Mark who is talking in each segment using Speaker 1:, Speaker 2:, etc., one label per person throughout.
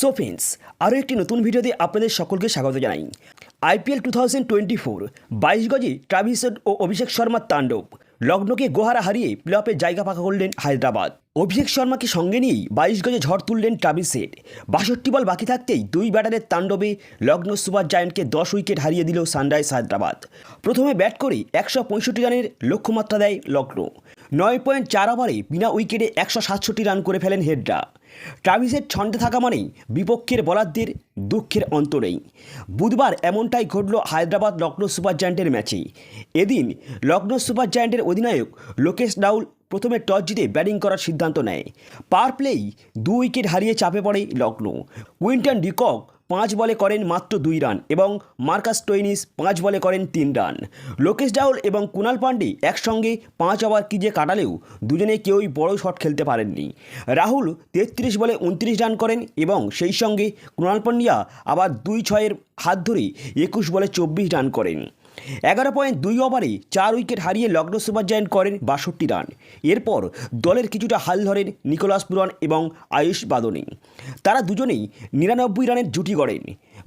Speaker 1: So friends আরও একটি নতুন ভিডিওতে আপনাদের সকলকে স্বাগত জানাই। IPL two thousand twenty four বাইশ গজে ট্রাভিসেট ও অভিষেক শর্মার তাণ্ডব। লগ্নকে গোহারা হারিয়ে প্লে অফে জায়গা পাকা করলেন হায়দ্রাবাদ। অভিষেক শর্মাকে সঙ্গে নিয়েই বাইশ গজে ঝড় তুললেন ট্রাভিসেট বাষট্টি বল বাকি থাকতেই দুই ব্যাটারের তাণ্ডবে লগ্ন সুপার জায়ান্টকে দশ উইকেট হারিয়ে দিল সানরাইজ হায়দ্রাবাদ। প্রথমে ব্যাট করে একশো পঁয়ষট্টি রানের লক্ষ্যমাত্রা দেয় লগ্ন। নয় পয়েন্ট চার ওভারে বিনা উইকেটে একশো সাতষট্টি রান করে ফেলেন হেডরা। ট্রাভিসের ছন্দে থাকা মানেই বিপক্ষের বলারদের দুঃখের অন্ত নেই। বুধবার এমনটাই ঘটল হায়দ্রাবাদ লখনৌ সুপার জায়ান্টের ম্যাচে। এদিন লখনৌ সুপার জায়ান্টের অধিনায়ক লোকেশ রাহুল প্রথমে টস জিতে ব্যাটিং করার সিদ্ধান্ত নেয়। পার প্লেই দু উইকেট হারিয়ে চাপে পড়ে লখনৌ উইন্টন ডিকক পাঁচ বলে করেন মাত্র দুই রান এবং মার্কাস টোইনিস পাঁচ বলে করেন তিন রান। লোকেশ ডাউল এবং কুনাল পান্ডে একসঙ্গে পাঁচ ওভার কিজে কাটালেও দুজনে কেউই বড় শট খেলতে পারেননি। রাহুল তেত্রিশ বলে উনত্রিশ রান করেন এবং সেই সঙ্গে কুণাল পান্ডিয়া আবার দুই ছয়ের হাত ধরে একুশ বলে চব্বিশ রান করেন। এগারো পয়েন্ট দুই ওভারে চার উইকেট হারিয়ে লগ্ন সুপার জায়ান্ট করেন বাষট্টি রান। এরপর দলের কিছুটা হাল ধরেন নিকোলাস পুরান এবং আয়ুষ বাদনী। তারা দুজনেই নিরানব্বই রানের জুটি গড়েন।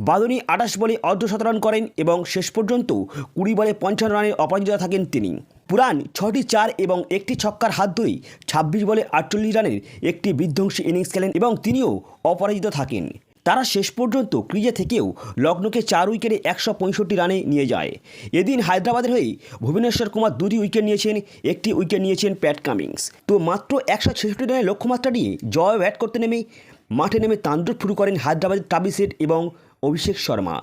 Speaker 1: বাদনী আঠাশ বলে অর্ধশত রান করেন এবং শেষ পর্যন্ত কুড়ি বলে পঞ্চান্ন রানের অপরাজিত থাকেন তিনি। পুরাণ ছটি চার এবং একটি ছক্কার হাত ধরেই ছাব্বিশ বলে আটচল্লিশ রানের একটি বিধ্বংসী ইনিংস খেলেন এবং তিনিও অপরাজিত থাকেন। তারা শেষ পর্যন্ত ক্রিজে থেকেও লগ্নকে চার উইকেটে একশো পঁয়ষট্টি রানে নিয়ে যায়। এদিন হায়দ্রাবাদের হয়েই ভুবনেশ্বর কুমার দুটি উইকেট নিয়েছেন, একটি উইকেট নিয়েছেন প্যাট কামিংস। তো মাত্র একশো ছেষট্টি রানের লক্ষ্যমাত্রা নিয়ে জয় ব্যাট করতে নেমে মাঠে নেমে তাণ্ডব শুরু করেন হায়দ্রাবাদের টাবিসেট এবং অভিষেক শর্মা।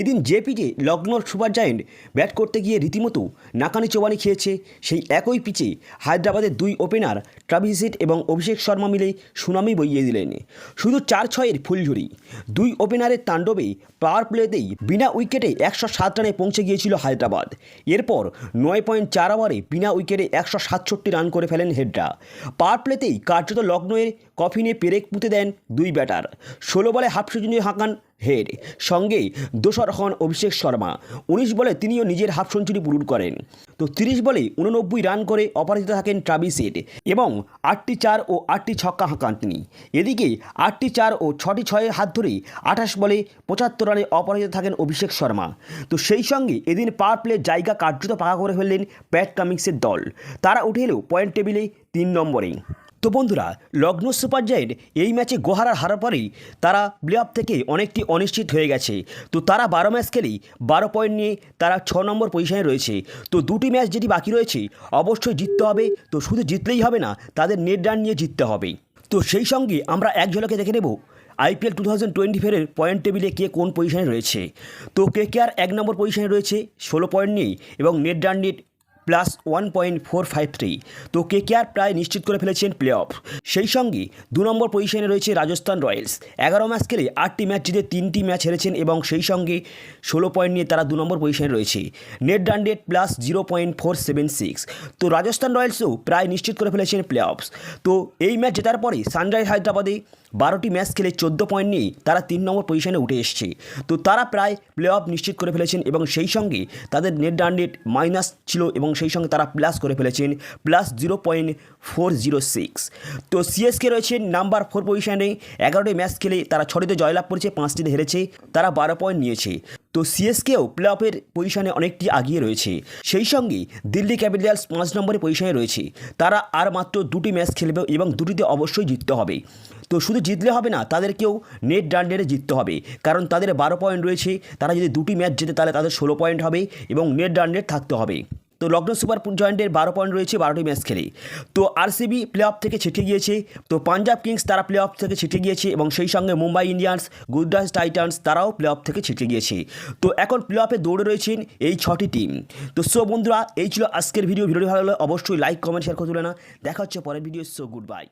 Speaker 1: এদিন পিচে লগ্নর সুপার জায়েন্ট ব্যাট করতে গিয়ে রীতিমতো নাকানি চোবানি খেয়েছে। সেই একই পিচে হায়দ্রাবাদের দুই ওপেনার ট্রাভিসেট এবং অভিষেক শর্মা মিলে সুনামি বইয়ে দিলেন। শুধু চার ছয়ের ফুলঝুরি। দুই ওপেনারের তাণ্ডবে পাওয়ার প্লেতেই বিনা উইকেটে একশো সাত রানে পৌঁছে গিয়েছিল হায়দ্রাবাদ। এরপর নয় পয়েন্ট চার ওভারে বিনা উইকেটে একশো সাতষট্টি রান করে ফেলেন হেডরা। পাওয়ার প্লেতেই কার্যত লগ্নের কফিনে পেরেক পুঁতে দেন দুই ব্যাটার। ষোলো বলে হাফ সেঞ্চুরি হাঁকান হেড। সঙ্গে দোসর হন অভিষেক শর্মা। উনিশ বলে তিনিও নিজের হাফ সেঞ্চুরি পূরণ করেন। তো তিরিশ বলে উননব্বই রান করে অপরাজিত থাকেন ট্রাভিসেট এবং আটটি চার ও আটটি ছক্কা হাঁকান তিনি। এদিকে আটটি চার ও ছটি ছয়ের হাত ধরে আঠাশ বলে পঁচাত্তর রানে অপরাজিত থাকেন অভিষেক শর্মা। তো সেই সঙ্গে এদিন পাওয়ার প্লে জায়গা কার্যত পাকা করে ফেললেন প্যাট কামিংসের দল। তারা উঠে এলো পয়েন্ট টেবিলে তিন নম্বরে। তো বন্ধুরা, লগ্ন সুপার জায়েন্ট এই ম্যাচে গোহারার হারার পরেই তারা প্লে অফ থেকে অনেকটি অনিশ্চিত হয়ে গেছে। তো তারা বারো ম্যাচ খেলেই বারো পয়েন্ট নিয়ে তারা ছ নম্বর পজিশনে রয়েছে। তো দুটি ম্যাচ যেটি বাকি রয়েছে, অবশ্যই জিততে হবে। তো শুধু জিতলেই হবে না, তাদের নেট রান নিয়ে জিততে হবে। তো সেই সঙ্গে আমরা এক ঝলকে দেখে নেব আইপিএল টু থাউজেন্ড টোয়েন্টি ফোরের পয়েন্ট টেবিলে কে কোন পজিশনে রয়েছে। তো কে কে আর এক নম্বর পজিশনে রয়েছে, ষোলো পয়েন্ট নিয়ে এবং net run net plus one point four five three. তো কে কে আর প্রায় নিশ্চিত করে ফেলেছেন প্লে অফ সেই সঙ্গে দু নম্বর পজিশনে রয়েছে রাজস্থান রয়্যালস। এগারো ম্যাচ খেলে আটটি ম্যাচ জিতে তিনটি ম্যাচ হেরেছেন এবং সেই সঙ্গে ষোলো পয়েন্ট নিয়ে তারা দু নম্বর পজিশনে রয়েছে। Net rate plus zero point four seven six. তো রাজস্থান রয়্যালসও প্রায় নিশ্চিত করে ফেলেছেন প্লে অফস তো এই ম্যাচ জেতার পরে সানরাইজ হায়দ্রাবাদে বারোটি ম্যাচ খেলে চোদ্দ পয়েন্ট নিয়ে তারা তিন নম্বর পজিশনে উঠে এসছে। তো তারা প্রায় প্লে অফ নিশ্চিত করে ফেলেছেন এবং সেই সঙ্গে তাদের নেট রেট মাইনাস ছিল এবং সেই সঙ্গে তারা প্লাস করে ফেলেছেন plus zero point four zero six তো সিএসকে রয়েছে নাম্বার ফোর পজিশনে এগারোটি ম্যাচ খেলে তারা ছটিতে জয়লাভ করেছে, পাঁচটিতে হেরেছে, তারা বারো পয়েন্ট নিয়েছে। তো সিএসকেও প্লে অফের পজিশনে অনেকটি আগিয়ে রয়েছে। সেই সঙ্গে দিল্লি ক্যাপিটালস পাঁচ নম্বরে পজিশনে রয়েছে। তারা আর মাত্র দুটি ম্যাচ খেলবে এবং দুটিতে অবশ্যই জিততে হবে। তো শুধু জিতলে হবে না, তাদেরকেও নেট রেটে জিততে হবে। কারণ তাদের বারো পয়েন্ট রয়েছে, তারা যদি দুটি ম্যাচ জেতে তাহলে তাদের ষোলো পয়েন্ট হবে এবং নেট রেট থাকতে হবে। তো লগ্ন সুপার জয়েন্টের বারো পয়েন্ট রয়েছে, বারোটি ম্যাচ খেলে তো আরসিবি প্লে অফ থেকে ছিটকে গিয়েছে, তো পাঞ্জাব কিংস তারা প্লে অফ থেকে ছিটকে গিয়েছে এবং সেই সঙ্গে মুম্বাই ইন্ডিয়ান্স, গুজরাট টাইটান্স তারাও প্লে অফ থেকে ছিটকে গিয়েছে। তো এখন প্লে অফে দৌড়ে রয়েছেন এই ছটি টিম তো সো বন্ধুরা, এই ছিল আজকের ভিডিও ভিডিওটি ভালো লাগলে অবশ্যই লাইক কমেন্ট শেয়ার করে তুলে না। দেখা হচ্ছে পরের ভিডিও সো গুড বাই